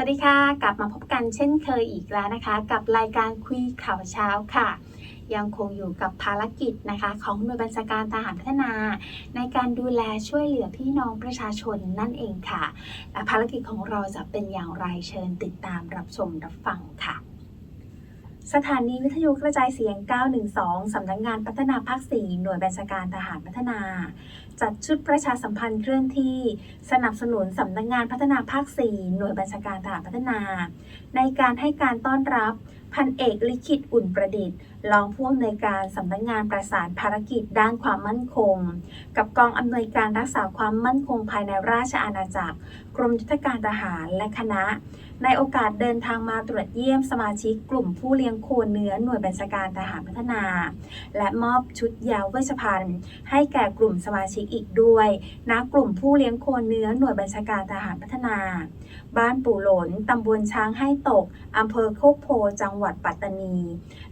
วัสดีค่ะ กลับมาพบกันเช่นเคยอีกแล้วนะคะ กับรายการคุยข่าวเช้าค่ะ ยังคงอยู่กับภารกิจนะคะ ของหน่วยบัญชาการทหารพัฒนา ในการดูแลช่วยเหลือพี่น้องประชาชนนั่นเองค่ะและภารกิจของเราจะเป็นอย่างไรเชิญติดตามรับชมรับฟังค่ะ สถานีวิทยุกระจายเสียง 912 สำนักงานพัฒนาภาค 4 หน่วยบัญชาการทหารพัฒนา จัดชุดประชาสัมพันธ์เคลื่อนที่ สนับสนุนสำนักงานพัฒนาภาค 4 หน่วยบัญชาการทหารพัฒนา ในการให้การต้อนรับพันเอกลิขิตอุ่นประดิษฐ์รองผู้อำนวยการสำนักงานประสานภารกิจด้านความมั่นคง กับกองอำนวยการรักษาความมั่นคงภายในราชอาณาจักร กรมยุทธการทหารและคณะ ในโอกาสเดินทางมาตรวจเยี่ยมสมาชิกกลุ่มผู้เลี้ยงโคเนื้อหน่วยบัญชาการทหารพัฒนา และมอบชุดยาวเวชภัณฑ์ ให้แก่กลุ่มสมาชิกอีกด้วยณกลุ่มผู้เลี้ยงโคเนื้อหน่วยบัญชาการทหารพัฒนา บ้านปู่หลนตำบลช้างให้ตกอำเภอโคกโพจังหวัดปัตตานี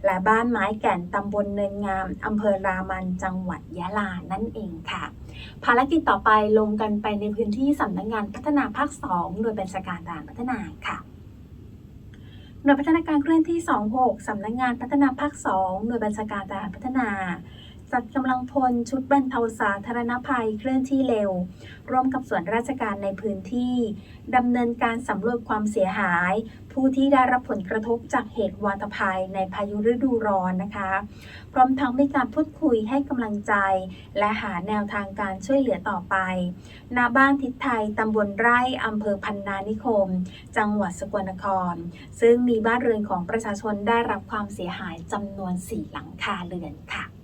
และบ้านไม้แก่นตำบลเนินงามอำเภอรามันจังหวัดยะลานั่นเองค่ะ ภารกิจต่อไปลงกันไปในพื้นที่สำนักงานพัฒนาภาค 2 หน่วยบัญชาการทหารพัฒนาค่ะ น่วยพัฒนาการเคลื่อนที่ 26 สำนักงานพัฒนาภาค 2 หน่วยบัญชาการทหารพัฒนา จัดกำลังพลชุดบรรเทาสาธารณภัยเคลื่อนที่เร็ว ร่วมกับส่วนราชการในพื้นที่ดำเนินการสำรวจความเสียหาย ผู้ที่ได้รับผลกระทบจากเหตุวาตภัยในพายุฤดูร้อนนะคะ พร้อมทั้งมีการพูดคุยให้กำลังใจ และหาแนวทางการช่วยเหลือต่อไปณบ้านทิศไทยตำบลไร่อำเภอพันนานิคม จังหวัดสกลนคร ซึ่งมีบ้านเรือนของประชาชนได้รับความเสียหายจำนวน 4 หลังคาเรือนค่ะ